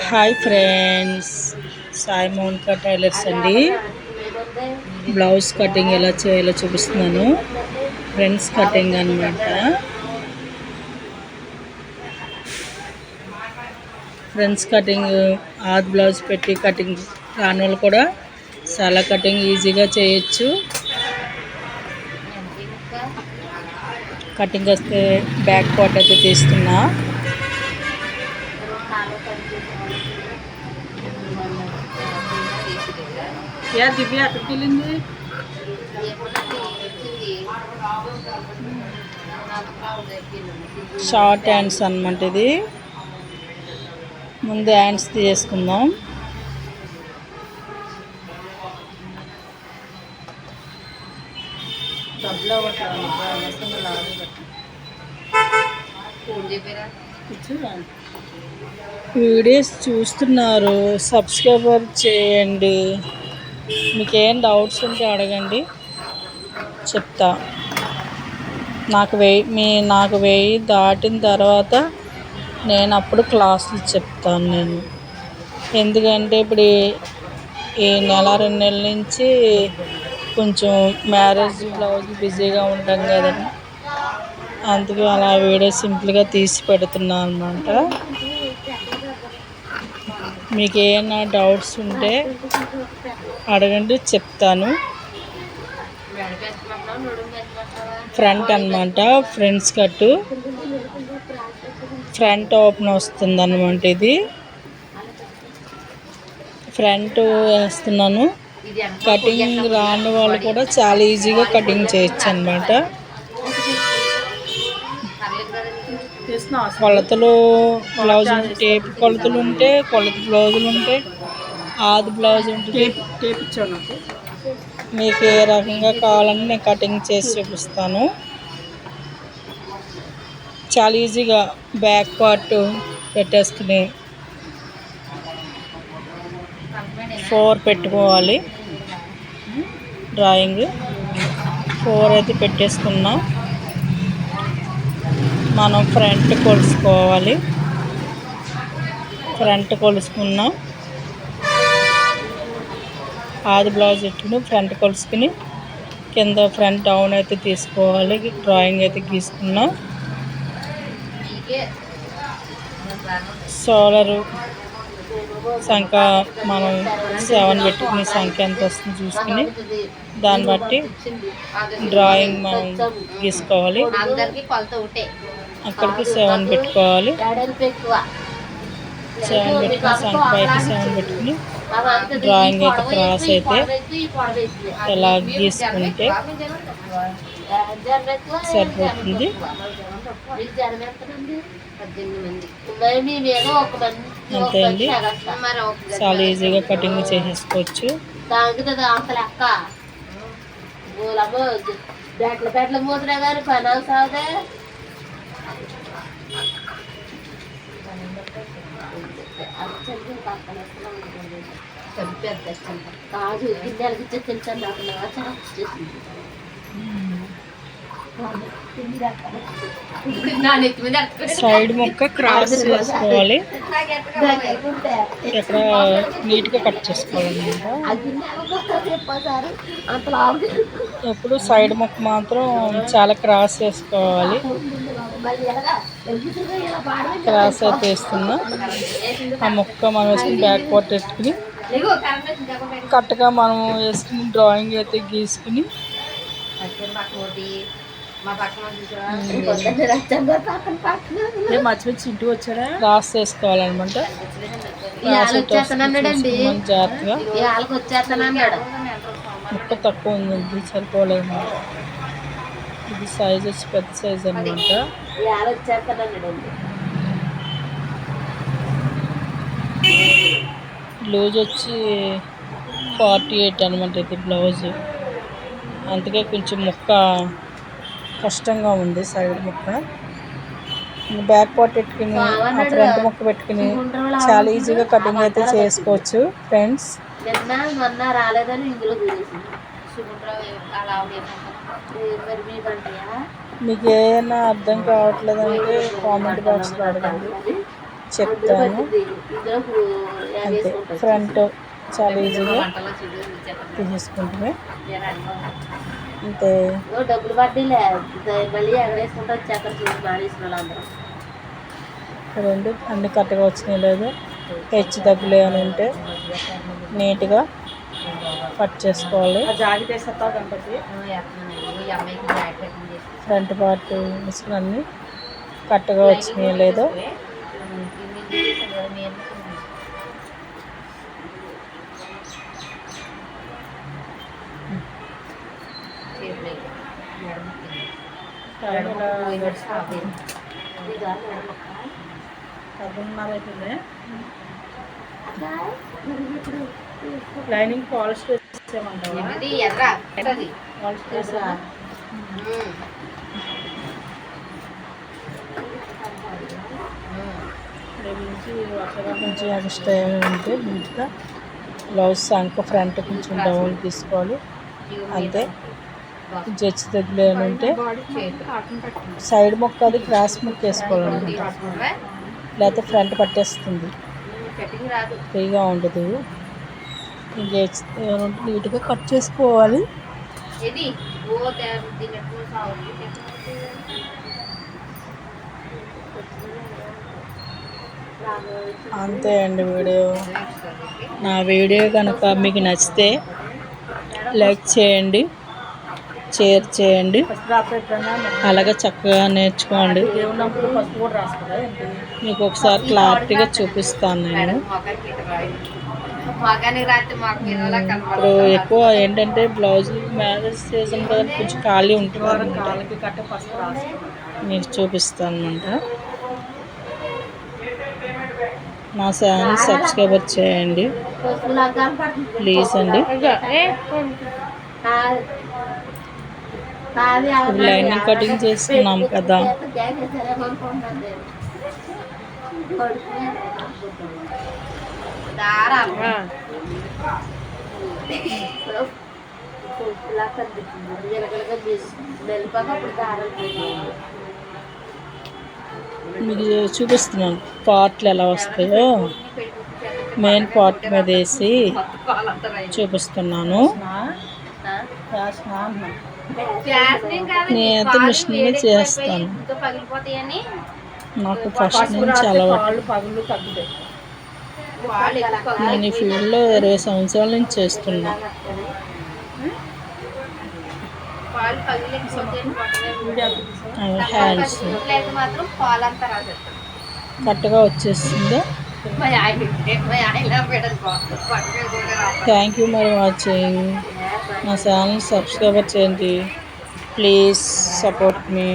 Hi friends Sai Mounika tailors అండి. Blouse cutting ఎలా చేయాలో చూపిస్తున్నాను. ఫ్రెండ్స్ కటింగ్ అనమాట ఫ్రెండ్స్ కటింగ్ ఆది బ్లౌజ్ పెట్టి కటింగ్ రాని వాళ్ళు కూడా చాలా కటింగ్ ఈజీగా చేయొచ్చు. కటింగ్ వస్తే బ్యాక్ పార్ట్ అయితే తీస్తున్నా. యా దివ్య వెళ్ళింది? షార్ట్ హ్యాండ్స్ అనమాట ఇది. ముందు హ్యాండ్స్ తీసుకుందాం. వీడియోస్ చూస్తున్నారు సబ్స్క్రైబర్ చేయండి. మీకు ఏం డౌట్స్ ఉంటే అడగండి. చెప్తా. నాకు వెయ్యి మీ నాకు వెయ్యి దాటిన తర్వాత నేను అప్పుడు క్లాసులు చెప్తాను నేను. ఎందుకంటే ఇప్పుడు ఈ- ఈ నెల రెండు నెలల నుంచి కొంచెం మ్యారేజ్ బ్లౌజ్ బిజీగా ఉంటాం కదండి. అందుకే అలా వీడియో సింపుల్గా తీసి పెడుతున్నాను అనమాట. మీకు ఏమైనా డౌట్స్ ఉంటే అడగండి చెప్తాను. ఫ్రంట్ అనమాట ఫ్రంట్స్ కట్టు. ఫ్రంట్ ఓపెన్ వస్తుంది అనమాట ఇది. ఫ్రంట్ వేస్తున్నాను. కటింగ్ రాని వాళ్ళు కూడా చాలా ఈజీగా కటింగ్ చేయొచ్చు అనమాట కొలతలు బ్లౌజ్ టేప్ కొలతలు ఉంటే కొలత బ్లౌజులు ఉంటే ఆది బ్లౌజ్ ఉంటుంది. మీకు ఏ రకంగా కావాలని నేను కటింగ్ చేసి చూపిస్తాను. చాలా ఈజీగా బ్యాక్ పార్ట్ పెట్టేసుకుని ఫోర్ పెట్టుకోవాలి. డ్రాయింగ్. ఫోర్ అయితే పెట్టేసుకున్నాం. మనం ఫ్రంట్ కొలుసుకోవాలి. ఫ్రంట్ కొలుసుకున్నాం. ఆది బ్లౌజ్ ఇట్టుకుని ఫ్రంట్ కొలుసుకుని కింద ఫ్రంట్ డౌన్ అయితే తీసుకోవాలి. డ్రాయింగ్ అయితే గీసుకున్నాం. సోలరు సంఖ మనం సెవెన్ పెట్టుకుని సంఖ్య ఎంత వస్తుంది చూసుకుని దాన్ని బట్టి డ్రాయింగ్ మనం గీసుకోవాలి. కొలత ఒకటే. అక్కడికి సెవెన్ పెట్టుకోవాలి. సెవెన్ పెట్టుకుని సంఖ్య పైకి సెవెన్ పెట్టుకుని డ్రాయింగ్ అయితే క్రాస్ అయితే ఎలా గీసుకుంటే సరిపోతుంది. అంతే అండి చాలా ఈజీగా కటింగ్ చేసేసుకోవచ్చు. బ్యాట్ల బ్యాట్ల లెక్క ఊలమ్మ పని బెట్ల కాదు గిన్నెలకి ఇచ్చే తెలుసా నాకు నాచన వచ్చేసింది సైడ్ ముక్క క్రాస్ చేసుకోవాలి. ఎక్కడ నీట్గా కట్ చేసుకోవాలన్నమాట. లావు ఎప్పుడు సైడ్ ముక్క మాత్రం చాలా క్రాస్ చేసుకోవాలి. క్రాస్ అయితే వేస్తున్నా. ఆ ముక్క మనం వేసుకుని బ్యాక్ పార్ట్ పెట్టుకుని కరెక్ట్గా మనం వేసుకుని డ్రాయింగ్ అయితే గీసుకుని మర్చిపోయి ఇంటికి వచ్చాడా? క్రాస్ చేసుకోవాలన్నమాట జాగ్రత్తగా. ముక్క తక్కువ ఉంది సరిపోలేదు. ఇది సైజ్ వచ్చి పెద్ద సైజ్ అనమాట ఇవాళ వచ్చేస్తానన్నాడండి లూజ్ వచ్చి ఫార్టీ ఎయిట్ అనమాట ఇది బ్లౌజ్ అందుకే కొంచెం ముక్క కష్టంగా ఉంది సైడ్ ముక్క. బ్యాక్ పార్ట్ పెట్టుకుని ఫ్రంట్ ముక్క పెట్టుకుని చాలా ఈజీగా కటింగ్ అయితే చేసుకోవచ్చు ఫ్రెండ్స్ రాలేదని ఇందులో మీకు ఏమైనా అర్థం కావట్లేదంటే కామెంట్ బాక్స్లో అడగండి చెప్తాను. అంతే. ఫ్రంట్ చాలా ఈజీగా తీసేసుకుంటే అంతే. డబ్బులు పడ్డీలే మళ్ళీ ఎగరేసుకుంటా చక్కెర చూసి మానేసిన వాళ్ళందరూ రెండు అన్ని కరెక్ట్గా వచ్చినాయి లేదు. హెచ్చు తగ్గులు అని ఉంటే నీట్గా కట్ చేసుకోవాలి. ఫ్రంట్ పార్ట్ ముసుగులు అన్నీ కరెక్ట్గా వచ్చినాయి లేదో. లైనింగ్ పాలిష్ ఉంటే నీట్గా బ్లౌజ్ సంక ఫ్రంట్ కొంచెం డౌన్ తీసుకోవాలి. అంతే. కొంచెం హెచ్చు తగ్గులు ఏమైనా ఉంటే సైడ్ ముక్క అది క్రాస్ ముక్క వేసుకోవాలండి లేకపోతే ఫ్రంట్ పట్టేస్తుంది. ఫ్రీగా ఉండదు ఇంకా హెచ్చు ఏమైనా ఉంటే నీట్గా కట్ చేసుకోవాలి. అంతే అండి వీడియో. నా వీడియో కనుక మీకు నచ్చితే లైక్ చేయండి షేర్ చేయండి. అలాగే చక్కగా నేర్చుకోండి. మీకు ఒకసారి క్లారిటీగా చూపిస్తాను నేను. ఇప్పుడు ఎక్కువ ఏంటంటే బ్లౌజ్ మ్యారేజ్ సీజన్ కదా కొంచెం ఖాళీ ఉంటుంది మీకు చూపిస్తాను అనమాట నా ఛానల్ సబ్స్క్రైబర్ చేయండి. ప్లీజ్ అండి. లైనింగ్ కటింగ్ చేసుకున్నాం కదా. దారాలు వెళ్ళిపోక అప్పుడు దారాలు మీకు చూపిస్తున్నాను పార్ట్లు ఎలా వస్తాయో. మెయిన్ పార్ట్ మీద వేసి చూపిస్తున్నాను. నేనైతే మిషన్ మీద చేస్తాను. నాకు ఫస్ట్ నుంచి అలవాటు. నేను ఈ ఫీల్డ్లో ఇరవై సంవత్సరాల నుంచి చేస్తున్నా. హ్యాండ్స్. కరెక్ట్గా వచ్చేస్తుంది. థ్యాంక్ యూ మరి వాచింగ్ నా ఛానల్ సబ్స్క్రైబర్ చేయండి. Please support me